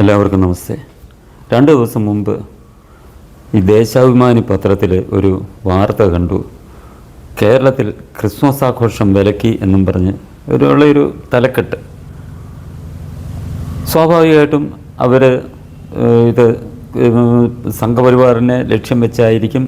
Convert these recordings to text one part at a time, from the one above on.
എല്ലാവർക്കും നമസ്തേ. രണ്ട് ദിവസം മുമ്പ് ഈ ദേശാഭിമാനി പത്രത്തിൽ ഒരു വാർത്ത കണ്ടു. കേരളത്തിൽ ക്രിസ്മസ് ആഘോഷം വിലക്കി എന്നും പറഞ്ഞ് ഒരു ഉള്ളൊരു തലക്കെട്ട്. സ്വാഭാവികമായിട്ടും അവർ ഇത് സംഘപരിവാറിനെ ലക്ഷ്യം വെച്ചായിരിക്കും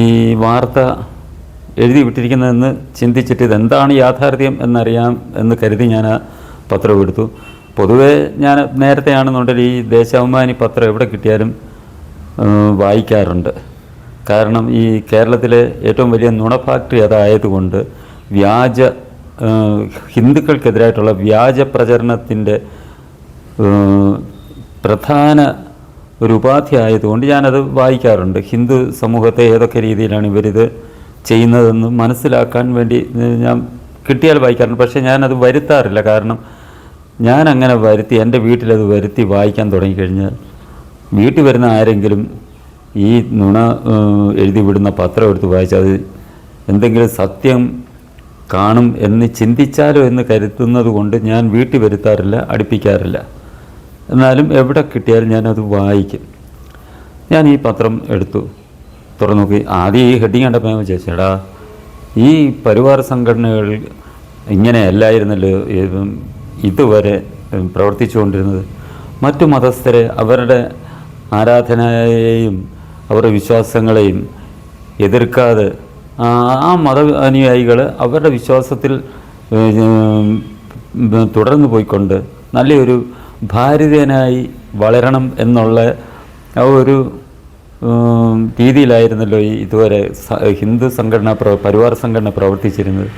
ഈ വാർത്ത എഴുതി വിട്ടിരിക്കുന്നതെന്ന് ചിന്തിച്ചിട്ട് ഇതെന്താണ് യാഥാർത്ഥ്യം എന്നറിയാം എന്ന് കരുതി ഞാൻ ആ പത്രം എടുത്തു. പൊതുവേ ഞാൻ നേരത്തെയാണെന്നുണ്ടെങ്കിൽ ഈ ദേശാഭിമാനി പത്രം എവിടെ കിട്ടിയാലും വായിക്കാറുണ്ട്. കാരണം ഈ കേരളത്തിലെ ഏറ്റവും വലിയ നുണ ഫാക്ടറി അതായതുകൊണ്ട് വ്യാജ ഹിന്ദുക്കൾക്കെതിരായിട്ടുള്ള വ്യാജ പ്രചരണത്തിന്റെ പ്രധാന ഒരു ഉപാധി ആയതുകൊണ്ട് ഞാനത് വായിക്കാറുണ്ട്. ഹിന്ദു സമൂഹത്തെ ഏതൊക്കെ രീതിയിലാണ് ഇവരിത് ചെയ്യുന്നതെന്ന് മനസ്സിലാക്കാൻ വേണ്ടി ഞാൻ കിട്ടിയാൽ വായിക്കാറുണ്ട്. പക്ഷേ ഞാനത് വരുത്താറില്ല. കാരണം ഞാൻ അങ്ങനെ വരുത്തി എന്റെ വീട്ടിലത് വരുത്തി വായിക്കാൻ തുടങ്ങിക്കഴിഞ്ഞാൽ വീട്ടിൽ വരുന്ന ആരെങ്കിലും ഈ നുണ എഴുതി വിടുന്ന പത്രം എടുത്ത് അത് എന്തെങ്കിലും സത്യം കാണും എന്ന് ചിന്തിച്ചാലോ എന്ന് കരുതുന്നത് കൊണ്ട് ഞാൻ വീട്ടിൽ വരുത്താറില്ല അടുപ്പിക്കാറില്ല. എന്നാലും എവിടെ കിട്ടിയാലും ഞാനത് വായിക്കും. ഞാൻ ഈ പത്രം എടുത്തു. തുറന്നു നോക്കി ആദ്യം ഈ ഹെഡിങ് കണ്ടപ്പോൾ ഞാൻ വിചാരിച്ചു ഈ പരിവാർ സംഘടനകൾ ഇങ്ങനെയല്ലായിരുന്നല്ലോ ഇതുവരെ പ്രവർത്തിച്ചുകൊണ്ടിരുന്നത്. മറ്റു മതസ്ഥരെ അവരുടെ ആരാധനയെയും അവരുടെ വിശ്വാസങ്ങളെയും എതിർക്കാതെ ആ മത അനുയായികൾ അവരുടെ വിശ്വാസത്തിൽ തുടർന്നു പോയിക്കൊണ്ട് നല്ലൊരു ഭാരതീയനായി വളരണം എന്നുള്ള ആ ഒരു രീതിയിലായിരുന്നല്ലോ ഈ ഇതുവരെ ഹിന്ദു സംഘടന പ്ര പരിവാർ സംഘടന പ്രവർത്തിച്ചിരുന്നത്.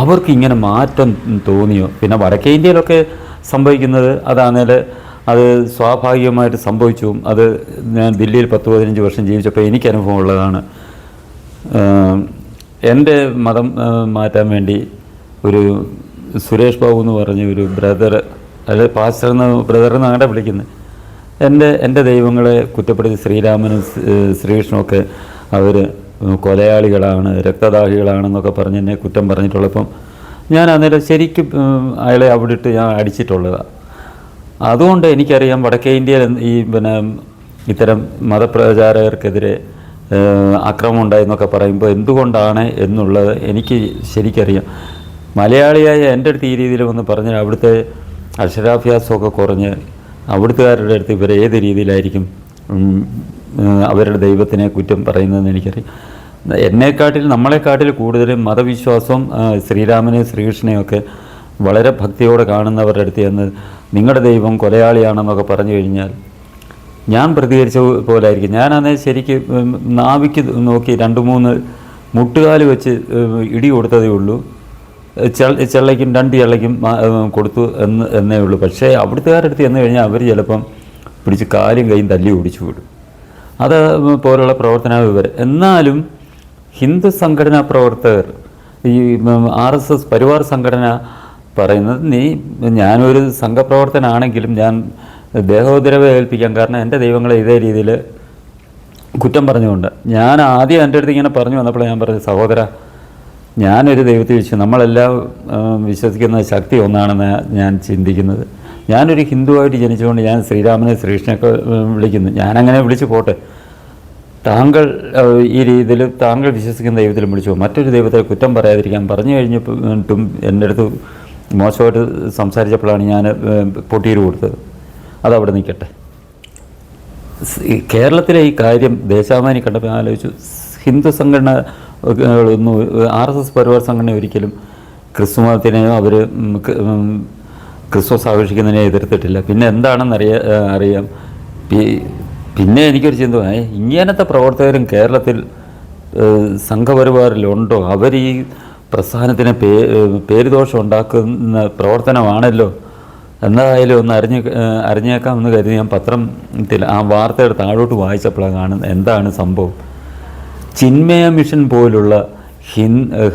അവർക്ക് ഇങ്ങനെ മാറ്റം തോന്നിയോ? പിന്നെ വടക്കേ ഇന്ത്യയിലൊക്കെ സംഭവിക്കുന്നത് അതാണേൽ അത് സ്വാഭാവികമായിട്ട് സംഭവിച്ചു. അത് ഞാൻ ദില്ലിയിൽ പത്ത് പതിനഞ്ച് വർഷം ജീവിച്ചപ്പോൾ എനിക്ക് അനുഭവമുള്ളതാണ് എന്റെ മതം മാറ്റാൻ വേണ്ടി ഒരു സുരേഷ് ബാബു എന്ന് പറഞ്ഞ ഒരു ബ്രദർ അല്ലെ പാസ്റ്റർ എന്ന് ബ്രദർ എന്നാണ് വിളിക്കുന്നത്. എന്റെ എന്റെ ദൈവങ്ങളെ കുറ്റപ്പെടുത്തി ശ്രീരാമനും ഒക്കെ അവർ കൊലയാളികളാണ് രക്തദാഹികളാണെന്നൊക്കെ പറഞ്ഞ് എന്നെ കുറ്റം പറഞ്ഞിട്ടുള്ളപ്പം ഞാൻ അന്നേരം ശരിക്കും അയാളെ അവിടെ ഇട്ട് ഞാൻ അടിച്ചിട്ടുള്ളതാണ് അതുകൊണ്ട് എനിക്കറിയാം വടക്കേ ഇന്ത്യയിൽ ഈ പിന്നെ ഇത്തരം മതപ്രചാരകർക്കെതിരെ അക്രമം ഉണ്ടായെന്നൊക്കെ പറയുമ്പോൾ എന്തുകൊണ്ടാണ് എന്നുള്ളത് എനിക്ക് ശരിക്കറിയാം. മലയാളിയായ എന്റെ അടുത്ത് ഈ രീതിയിൽ വന്ന് പറഞ്ഞാൽ അവിടുത്തെ അക്ഷരാഭ്യാസമൊക്കെ കുറഞ്ഞ് അവിടുത്തുകാരുടെ അടുത്ത് ഇവർ ഏത് രീതിയിലായിരിക്കും അവരുടെ ദൈവത്തിനെ കുറ്റം പറയുന്നതെന്ന് എനിക്കറിയാം. എന്നെക്കാട്ടിൽ നമ്മളെക്കാട്ടിൽ കൂടുതലും മതവിശ്വാസവും ശ്രീരാമനെ ശ്രീരാമനെയും ശ്രീകൃഷ്ണനെയും ഒക്കെ വളരെ ഭക്തിയോടെ കാണുന്നവരുടെ അടുത്ത് എന്ന് നിങ്ങളുടെ ദൈവം കൊലയാളിയാണെന്നൊക്കെ പറഞ്ഞു കഴിഞ്ഞാൽ ഞാൻ പ്രതികരിച്ച പോലെ ആയിരിക്കും ഞാനന്ന് ശരിക്ക് നാവിക്ക് നോക്കി രണ്ട് മൂന്ന് മുട്ടുകാൽ വെച്ച് ഇടി കൊടുത്തതേ ഉള്ളൂ. ചെള്ളയ്ക്കും രണ്ട് ചെള്ളയ്ക്കും കൊടുത്തു എന്ന് എന്നേ ഉള്ളൂ. പക്ഷേ അവിടുത്തുകാരടുത്ത് ചെന്ന് കഴിഞ്ഞാൽ അവർ ചിലപ്പം പിടിച്ച് കാലും കൈയും തല്ലി ഓടിച്ചു വിടും. അത് പോലുള്ള പ്രവർത്തന വിവരം എന്നാലും ഹിന്ദു സംഘടനാ പ്രവർത്തകർ ഈ ആർ എസ് എസ് പരിവാർ സംഘടന പറയുന്നത് നീ ഞാനൊരു സംഘപ്രവർത്തനാണെങ്കിലും ഞാൻ ദേഹോദരവ് ഏൽപ്പിക്കാം. കാരണം എന്റെ ദൈവങ്ങളെ ഇതേ രീതിയിൽ കുറ്റം പറഞ്ഞുകൊണ്ട്. ഞാൻ ആദ്യം എന്റെ അടുത്ത് ഇങ്ങനെ പറഞ്ഞു വന്നപ്പോൾ ഞാൻ പറഞ്ഞു സഹോദര ഞാനൊരു ദൈവത്തെ വെച്ച് നമ്മളെല്ലാം വിശ്വസിക്കുന്ന ശക്തി ഒന്നാണെന്ന് ഞാൻ ചിന്തിക്കുന്നത്. ഞാനൊരു ഹിന്ദുവായിട്ട് ജനിച്ചുകൊണ്ട് ഞാൻ ശ്രീരാമനെ ശ്രീകൃഷ്ണനൊക്കെ വിളിക്കുന്നു. ഞാനങ്ങനെ വിളിച്ചു പോട്ടെ. താങ്കൾ ഈ രീതിയിൽ താങ്കൾ വിശ്വസിക്കുന്ന ദൈവത്തിൽ വിളിച്ചു. മറ്റൊരു ദൈവത്തെ കുറ്റം പറയാതിരിക്കാൻ പറഞ്ഞു കഴിഞ്ഞിട്ടും എന്റെ അടുത്ത് മോശമായിട്ട് സംസാരിച്ചപ്പോഴാണ് ഞാൻ പൊട്ടിയിട്ട് കൊടുത്തത്. അതവിടെ നിൽക്കട്ടെ. കേരളത്തിലെ ഈ കാര്യം ദേശാഭിമാനി കണ്ടപ്പോൾ ആലോചിച്ചു ഹിന്ദു ആർ എസ് എസ് പരിവാർ സംഘടന ഒരിക്കലും ക്രിസ്തു മതത്തിനെയോ അവർ ക്രിസ്മസ് ആഘോഷിക്കുന്നതിനെ എതിർത്തിട്ടില്ല. പിന്നെ എന്താണെന്ന് അറിയ അറിയാം. പിന്നെ എനിക്കൊരു ചിന്ത ഇങ്ങനത്തെ പ്രവർത്തകരും കേരളത്തിൽ സംഘപരിവാറിലുണ്ടോ? അവർ ഈ പ്രസ്ഥാനത്തിന് പേ പേരുദോഷം ഉണ്ടാക്കുന്ന പ്രവർത്തനമാണല്ലോ. എന്തായാലും ഒന്ന് അറിഞ്ഞ് അറിഞ്ഞേക്കാം എന്ന് കരുതി ഞാൻ പത്രത്തിൽ ആ വാർത്തയുടെ താഴോട്ട് വായിച്ചപ്പോഴാണ് കാണുന്നത്. എന്താണ് സംഭവം? ചിന്മയ മിഷൻ പോലുള്ള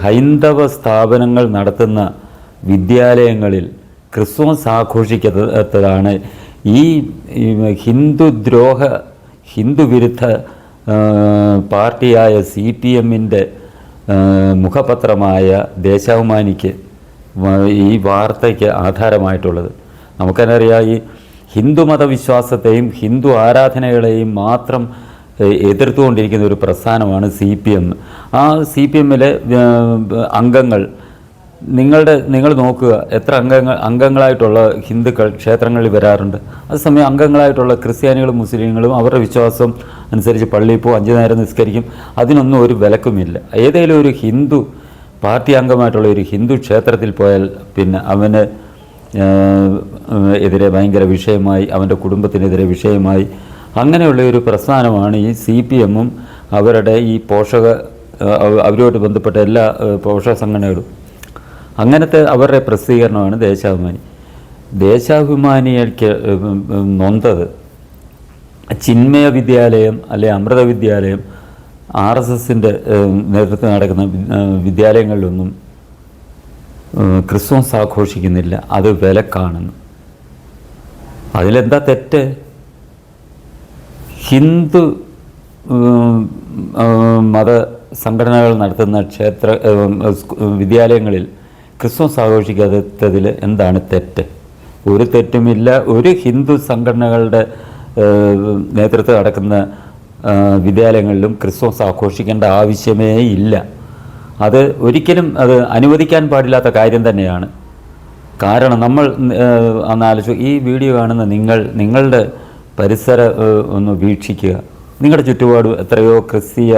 ഹൈന്ദവ സ്ഥാപനങ്ങൾ നടത്തുന്ന വിദ്യാലയങ്ങളിൽ ക്രിസ്മസ് ആഘോഷിക്കാത്തതാണ്. ഈ ഹിന്ദുദ്രോഹ ഹിന്ദുവിരുദ്ധ പാർട്ടിയായ സി പി എമ്മിന്റെ മുഖപത്രമായ ദേശാഭിമാനിക്ക് ഈ വാർത്തയ്ക്ക് ആധാരമായിട്ടുള്ളത്. നമുക്കറിയാം ഈ ഹിന്ദു മതവിശ്വാസത്തെയും ഹിന്ദു ആരാധനകളെയും മാത്രം എതിർത്തുകൊണ്ടിരിക്കുന്ന ഒരു പ്രസ്ഥാനമാണ് സി പി എം. ആ സി പി എമ്മിലെ അംഗങ്ങൾ നിങ്ങളുടെ നിങ്ങൾ നോക്കുക എത്ര അംഗങ്ങൾ അംഗങ്ങളായിട്ടുള്ള ഹിന്ദുക്കൾ ക്ഷേത്രങ്ങളിൽ വരാറുണ്ട്. അതേസമയം അംഗങ്ങളായിട്ടുള്ള ക്രിസ്ത്യാനികളും മുസ്ലിങ്ങളും അവരുടെ വിശ്വാസം അനുസരിച്ച് പള്ളിയിൽ പോകും അഞ്ചു നേരം നിസ്കരിക്കും. അതിനൊന്നും ഒരു വിലക്കുമില്ല. ഏതെങ്കിലും ഒരു ഹിന്ദു പാർട്ടി അംഗമായിട്ടുള്ള ഒരു ഹിന്ദു ക്ഷേത്രത്തിൽ പോയാൽ പിന്നെ അവന് എതിരെ ഭയങ്കര വിഷയമായി അവന്റെ കുടുംബത്തിനെതിരെ വിഷയമായി അങ്ങനെയുള്ള ഒരു പ്രസ്ഥാനമാണ് ഈ സി പി എമ്മും അവരുടെ ഈ പോഷക അവരുമായിട്ട് ബന്ധപ്പെട്ട എല്ലാ പോഷക സംഘടനകളും. അങ്ങനത്തെ അവരുടെ പ്രസിദ്ധീകരണമാണ് ദേശാഭിമാനി. ദേശാഭിമാനിക്ക് നൊന്തത് ചിന്മയ വിദ്യാലയം അല്ലെ അമൃത വിദ്യാലയം ആർ എസ് എസിന്റെ നേതൃത്വം നടക്കുന്ന വിദ്യാലയങ്ങളിലൊന്നും ക്രിസ്മസ് ആഘോഷിക്കുന്നില്ല. അത് വിലക്കാണെന്ന്. അതിലെന്താ തെറ്റ്? ഹിന്ദു മത സംഘടനകൾ നടത്തുന്ന ക്ഷേത്ര വിദ്യാലയങ്ങളിൽ ക്രിസ്മസ് ആഘോഷിക്കാത്തതിൽ എന്താണ് തെറ്റ്? ഒരു തെറ്റുമില്ല. ഒരു ഹിന്ദു സംഘടനകളുടെ നേതൃത്വം നടക്കുന്ന വിദ്യാലയങ്ങളിലും ക്രിസ്മസ് ആഘോഷിക്കേണ്ട ആവശ്യമേ ഇല്ല. അത് ഒരിക്കലും അത് അനുവദിക്കാൻ പാടില്ലാത്ത കാര്യം തന്നെയാണ്. കാരണം നമ്മൾ അന്നാലോചിച്ചു ഈ വീഡിയോ കാണുന്ന നിങ്ങൾ നിങ്ങളുടെ പരിസര ഒന്ന് വീക്ഷിക്കുക. നിങ്ങളുടെ ചുറ്റുപാട് എത്രയോ ക്രിസ്തീയ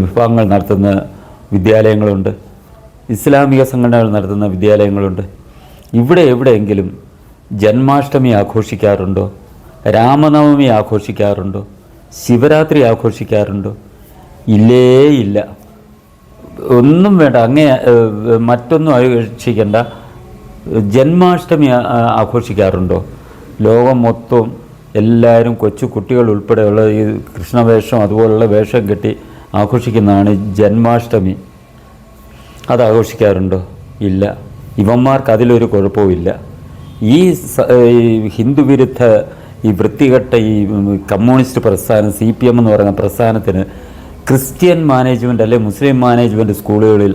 വിഭാഗങ്ങൾ നടത്തുന്ന വിദ്യാലയങ്ങളുണ്ട്. ഇസ്ലാമിക സംഘടനകൾ നടത്തുന്ന വിദ്യാലയങ്ങളുണ്ട്. ഇവിടെ എവിടെയെങ്കിലും ജന്മാഷ്ടമി ആഘോഷിക്കാറുണ്ടോ? രാമനവമി ആഘോഷിക്കാറുണ്ടോ? ശിവരാത്രി ആഘോഷിക്കാറുണ്ടോ? ഇല്ലേ ഇല്ല. ഒന്നും വേണ്ട. അങ്ങേ മറ്റൊന്നും ആഘോഷിക്കേണ്ട. ജന്മാഷ്ടമി ആഘോഷിക്കാറുണ്ടോ? ലോകം മൊത്തം എല്ലാവരും കൊച്ചു കുട്ടികൾ ഉൾപ്പെടെയുള്ള ഈ കൃഷ്ണവേഷം അതുപോലുള്ള വേഷം കെട്ടി ആഘോഷിക്കുന്നതാണ് ജന്മാഷ്ടമി. അത് ആഘോഷിക്കാറുണ്ടോ? ഇല്ല. ഇവന്മാർക്ക് അതിലൊരു കുഴപ്പവുമില്ല ഈ സ- ഈ വൃത്തികെട്ട ഈ കമ്മ്യൂണിസ്റ്റ് പ്രസ്ഥാനം സി പി എം എന്ന് പറയുന്ന പ്രസ്ഥാനത്തിന് ക്രിസ്ത്യൻ മാനേജ്മെന്റ് അല്ലെങ്കിൽ മുസ്ലിം മാനേജ്മെന്റ് സ്കൂളുകളിൽ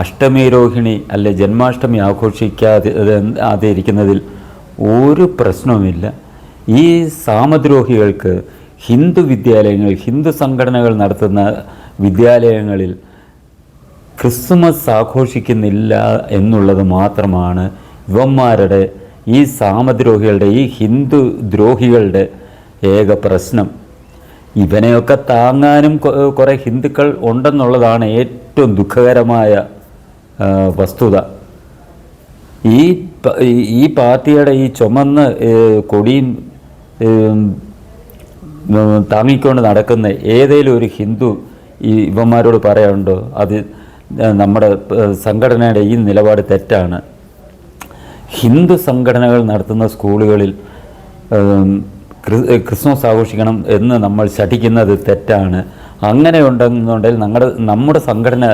അഷ്ടമി രോഹിണി അല്ലെ ജന്മാഷ്ടമി ആഘോഷിക്കാതെ അതെ ഇരിക്കുന്നതിൽ ഒരു പ്രശ്നവുമില്ല. ഈ സാമദ്രോഹികൾക്ക് ഹിന്ദു വിദ്യാലയങ്ങൾ ഹിന്ദു സംഘടനകൾ നടത്തുന്ന വിദ്യാലയങ്ങളിൽ ക്രിസ്മസ് ആഘോഷിക്കുന്നില്ല എന്നുള്ളത് മാത്രമാണ് ഇവന്മാരുടെ ഈ സാമദ്രോഹികളുടെ ഈ ഹിന്ദു ദ്രോഹികളുടെ ഏക പ്രശ്നം. ഇവനെയൊക്കെ താങ്ങാനും കുറേ ഹിന്ദുക്കൾ ഉണ്ടെന്നുള്ളതാണ് ഏറ്റവും ദുഃഖകരമായ വസ്തുത. ഈ ഈ- പാർട്ടിയുടെ ഈ ചുമന്ന കൊടിയും താങ്ങിക്കൊണ്ട് നടക്കുന്ന ഏതെങ്കിലും ഒരു ഹിന്ദു ഈ ഇവന്മാരോട് പറയാനുണ്ടോ അത് നമ്മുടെ സംഘടനയുടെ ഈ നിലപാട് തെറ്റാണ്. ഹിന്ദു സംഘടനകൾ നടത്തുന്ന സ്കൂളുകളിൽ ക്രിസ്മസ് ആഘോഷിക്കണം എന്ന് നമ്മൾ ശഠിക്കുന്നത് തെറ്റാണ്. അങ്ങനെ ഉണ്ടെന്നുണ്ടെങ്കിൽ ഞങ്ങളുടെ നമ്മുടെ സംഘടന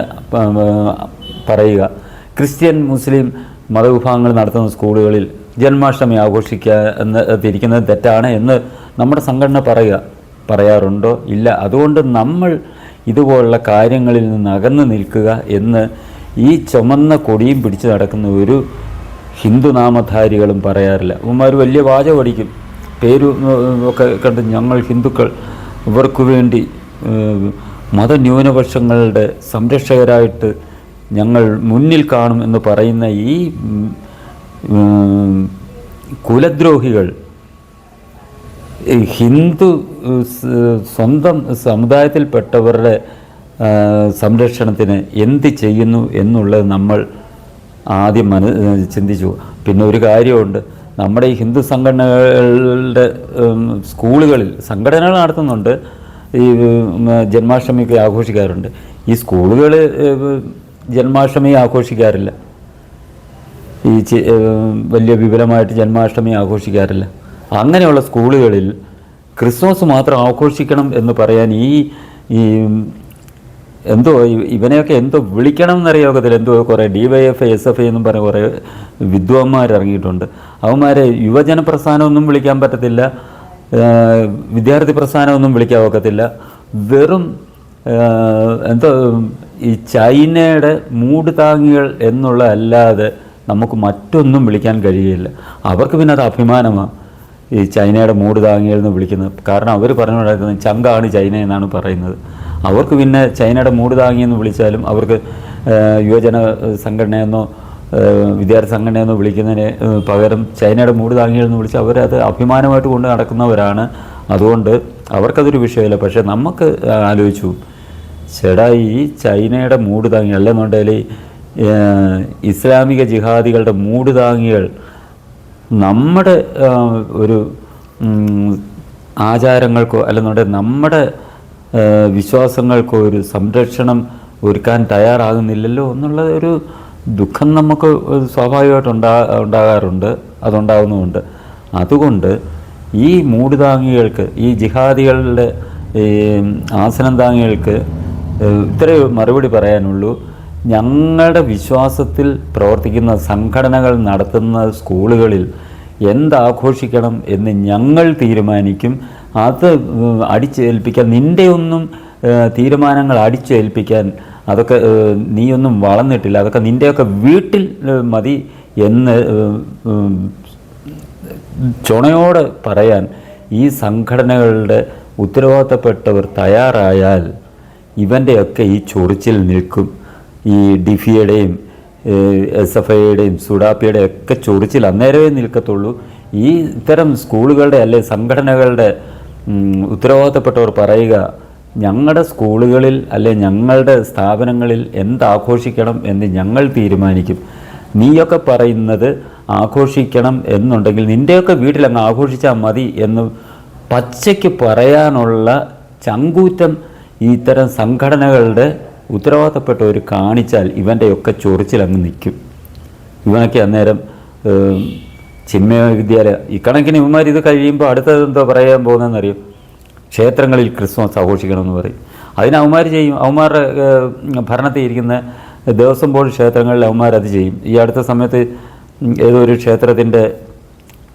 പറയുക. ക്രിസ്ത്യൻ മുസ്ലിം മതവിഭാഗങ്ങൾ നടത്തുന്ന സ്കൂളുകളിൽ ജന്മാഷ്ടമി ആഘോഷിക്കുക എന്ന് തിരിക്കുന്നത് തെറ്റാണ് എന്ന് നമ്മുടെ സംഘടന പറയുക. പറയാറുണ്ടോ? ഇല്ല. അതുകൊണ്ട് നമ്മൾ ഇതുപോലുള്ള കാര്യങ്ങളിൽ നിന്ന് അകന്നു നിൽക്കുക എന്ന് ഈ ചുമന്ന കൊടിയും പിടിച്ച് നടക്കുന്ന ഒരു ഹിന്ദുനാമധാരികളും പറയാറില്ല. ഉമ്മാർ വലിയ വാചക പഠിക്കും പേര് ഒക്കെ കണ്ട് ഞങ്ങൾ ഹിന്ദുക്കൾ. ഇവർക്ക് വേണ്ടി മതന്യൂനപക്ഷങ്ങളുടെ സംരക്ഷകരായിട്ട് ഞങ്ങൾ മുന്നിൽ കാണും എന്ന് പറയുന്ന ഈ കുലദ്രോഹികൾ ഹിന്ദു സ്വന്തം സമുദായത്തിൽപ്പെട്ടവരുടെ സംരക്ഷണത്തിന് എന്ത് ചെയ്യുന്നു എന്നുള്ളത് നമ്മൾ ആദ്യം മന ചിന്തിച്ചു. പിന്നെ ഒരു കാര്യമുണ്ട്. നമ്മുടെ ഈ ഹിന്ദു സംഘടനകളുടെ സ്കൂളുകളിൽ സംഘടനകൾ നടത്തുന്നുണ്ട്. ഈ ജന്മാഷ്ടമിക്ക് ആഘോഷിക്കാറുണ്ട്. ഈ സ്കൂളുകൾ ജന്മാഷ്ടമി ആഘോഷിക്കാറില്ല. ഈ വലിയ വിപുലമായിട്ട് ജന്മാഷ്ടമി ആഘോഷിക്കാറില്ല. അങ്ങനെയുള്ള സ്കൂളുകളിൽ ക്രിസ്മസ് മാത്രം ആഘോഷിക്കണം എന്ന് പറയാൻ ഈ ഈ എന്തോ ഇവനെയൊക്കെ എന്തോ വിളിക്കണം എന്നറിയാകത്തില്ല എന്തോ കുറേ D Y F S F I എന്നും പറഞ്ഞ കുറേ വിദ്വാന്മാർ ഇറങ്ങിയിട്ടുണ്ട്. അവന്മാരെ യുവജന പ്രസ്ഥാനമൊന്നും വിളിക്കാൻ പറ്റത്തില്ല. വിദ്യാർത്ഥി പ്രസ്ഥാനമൊന്നും വിളിക്കാൻ ഒക്കത്തില്ല. വെറും എന്തോ ഈ ചൈനയുടെ മൂട് താങ്ങികൾ എന്നുള്ള അല്ലാതെ നമുക്ക് മറ്റൊന്നും വിളിക്കാൻ കഴിയില്ല. അവർക്ക് പിന്നെ അത് അഭിമാനമാണ് ഈ ചൈനയുടെ മൂട് എന്ന് വിളിക്കുന്നത്. കാരണം അവർ പറഞ്ഞു നടക്കുന്നത് ചങ്കാണ് ചൈന എന്നാണ് പറയുന്നത്. അവർക്ക് പിന്നെ ചൈനയുടെ മൂട് താങ്ങിയെന്ന് വിളിച്ചാലും അവർക്ക് യുവജന സംഘടനയെന്നോ വിദ്യാർത്ഥി സംഘടനയെന്നോ വിളിക്കുന്നതിന് പകരം ചൈനയുടെ മൂട് എന്ന് വിളിച്ച് അവരത് അഭിമാനമായിട്ട് കൊണ്ട് നടക്കുന്നവരാണ്. അതുകൊണ്ട് അവർക്കതൊരു വിഷയമില്ല. പക്ഷേ നമുക്ക് ആലോചിച്ചു. ചേടാ ഈ ചൈനയുടെ മൂട് താങ്ങി അല്ലെന്നുണ്ടെങ്കിൽ ഇസ്ലാമിക ജിഹാദികളുടെ മൂട് താങ്ങികൾ നമ്മുടെ ഒരു ആചാരങ്ങൾക്കോ അല്ലെന്നുണ്ടെങ്കിൽ നമ്മുടെ വിശ്വാസങ്ങൾക്കോ ഒരു സംരക്ഷണം ഒരുക്കാൻ തയ്യാറാകുന്നില്ലല്ലോ എന്നുള്ള ഒരു ദുഃഖം നമുക്ക് സ്വാഭാവികമായിട്ട് ഉണ്ടാ ഉണ്ടാകാറുണ്ട് അതുണ്ടാകുന്നുമുണ്ട് അതുകൊണ്ട് ഈ മൂടുതാങ്ങികൾക്ക് ഈ ജിഹാദികളുടെ ഈ ആസനം താങ്ങികൾക്ക് ഇത്രേ മറുപടി പറയാനുള്ളൂ. ഞങ്ങളുടെ വിശ്വാസത്തിൽ പ്രവർത്തിക്കുന്ന സംഘടനകൾ നടത്തുന്ന സ്കൂളുകളിൽ എന്താഘോഷിക്കണം എന്ന് ഞങ്ങൾ തീരുമാനിക്കും. അത് അടിച്ചേൽപ്പിക്കാൻ നിന്റെ ഒന്നും തീരുമാനങ്ങൾ അടിച്ചേൽപ്പിക്കാൻ അതൊക്കെ നീയൊന്നും വളർന്നിട്ടില്ല. അതൊക്കെ നിന്റെയൊക്കെ വീട്ടിൽ മതി എന്ന് ചുണയോടെ പറയാൻ ഈ സംഘടനകളുടെ ഉത്തരവാദിത്തപ്പെട്ടവർ തയ്യാറായാൽ ഇവന്റെയൊക്കെ ഈ ചൊറിച്ചിൽ നിൽക്കും. ഈ ഡിഫിയുടെയും എസ് എഫ് ഐയുടെയും സുഡാപ്പിയുടെ ഒക്കെ ചൊറിച്ചിൽ അന്നേരമേ നിൽക്കത്തുള്ളൂ. ഈ ഇത്തരം സ്കൂളുകളുടെ അല്ലെ സംഘടനകളുടെ ഉത്തരവാദിത്തപ്പെട്ടവർ പറയുക ഞങ്ങളുടെ സ്കൂളുകളിൽ അല്ലെ ഞങ്ങളുടെ സ്ഥാപനങ്ങളിൽ എന്താഘോഷിക്കണം എന്ന് ഞങ്ങൾ തീരുമാനിക്കും. നീയൊക്കെ പറയുന്നത് ആഘോഷിക്കണം എന്നുണ്ടെങ്കിൽ നിന്റെയൊക്കെ വീട്ടിൽ അങ്ങ് ആഘോഷിച്ചാൽ മതി എന്ന് പച്ചയ്ക്ക് പറയാനുള്ള ചങ്കൂറ്റം ഇത്തരം സംഘടനകളുടെ ഉത്തരവാദിത്തപ്പെട്ടവർ കാണിച്ചാൽ ഇവന്റെയൊക്കെ ചൊറിച്ചിൽ അങ്ങ് നിൽക്കും. ഇവനൊക്കെ അന്നേരം ചിന്മയ വിദ്യാലയ ഇക്കണക്കിന് ഇവന്മാർ ഇത് കഴിയുമ്പോൾ അടുത്തത് എന്തോ പറയാൻ പോകുന്നതെന്നറിയും? ക്ഷേത്രങ്ങളിൽ ക്രിസ്മസ് ആഘോഷിക്കണമെന്ന് പറയും. അതിന് അവന്മാർ ചെയ്യും. അവന്മാരുടെ ഭരണത്തിൽ ഇരിക്കുന്ന ദേവസ്വം ബോർഡ് ക്ഷേത്രങ്ങളിൽ അവന്മാരത് ചെയ്യും. ഈ അടുത്ത സമയത്ത് ഏതോ ഒരു ക്ഷേത്രത്തിന്റെ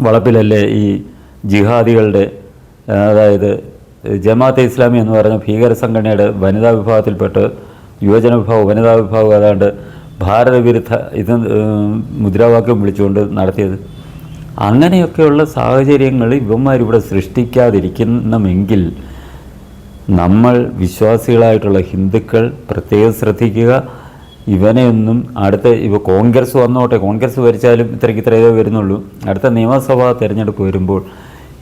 വളപ്പിലല്ലേ ഈ ജിഹാദികളുടെ അതായത് ജമാഅത്തെ ഇസ്ലാമി എന്ന് പറഞ്ഞ ഭീകര സംഘടനയുടെ വനിതാ വിഭാഗത്തിൽപ്പെട്ട് യുവജന വിഭാഗം വനിതാ വിഭാഗം ഏതാണ്ട് ഭാരതവിരുദ്ധ ഇത് മുദ്രാവാക്യം വിളിച്ചുകൊണ്ട് നടത്തിയത്. അങ്ങനെയൊക്കെയുള്ള സാഹചര്യങ്ങൾ ഇവന്മാരിവിടെ സൃഷ്ടിക്കാതിരിക്കണമെങ്കിൽ നമ്മൾ വിശ്വാസികളായിട്ടുള്ള ഹിന്ദുക്കൾ പ്രത്യേകം ശ്രദ്ധിക്കുക. ഇവനെയൊന്നും അടുത്ത ഇപ്പോൾ കോൺഗ്രസ് വന്നോട്ടെ കോൺഗ്രസ് ഭരിച്ചാലും ഇത്രയ്ക്ക് ഇത്രയേ വരുന്നുള്ളൂ. അടുത്ത നിയമസഭാ തിരഞ്ഞെടുപ്പ് വരുമ്പോൾ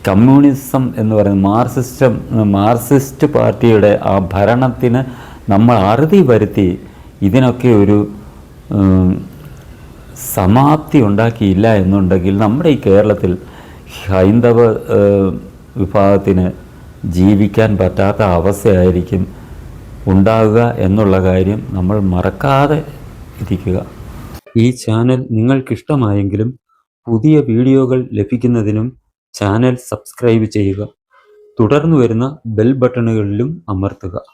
കമ്മ്യൂണിസം എന്ന് പറയുന്ന മാർസിസ്റ്റം മാർസിസ്റ്റ് പാർട്ടിയുടെ ആ ഭരണത്തിന് നമ്മൾ അറുതി വരുത്തി ഇതിനൊക്കെ ഒരു സമാപ്തി ഉണ്ടാക്കിയില്ല എന്നുണ്ടെങ്കിൽ നമ്മുടെ ഈ കേരളത്തിൽ ഹൈന്ദവ വിഭാഗത്തിന് ജീവിക്കാൻ പറ്റാത്ത അവസ്ഥയായിരിക്കും ഉണ്ടാകുക എന്നുള്ള കാര്യം നമ്മൾ മറക്കാതെ ഇരിക്കുക. ഈ ചാനൽ നിങ്ങൾക്കിഷ്ടമായെങ്കിലും പുതിയ വീഡിയോകൾ ലഭിക്കുന്നതിനും ചാനൽ സബ്സ്ക്രൈബ് ചെയ്യുക. തുടർന്നു വരുന്ന ബെൽ ബട്ടണുകളിലും അമർത്തുക.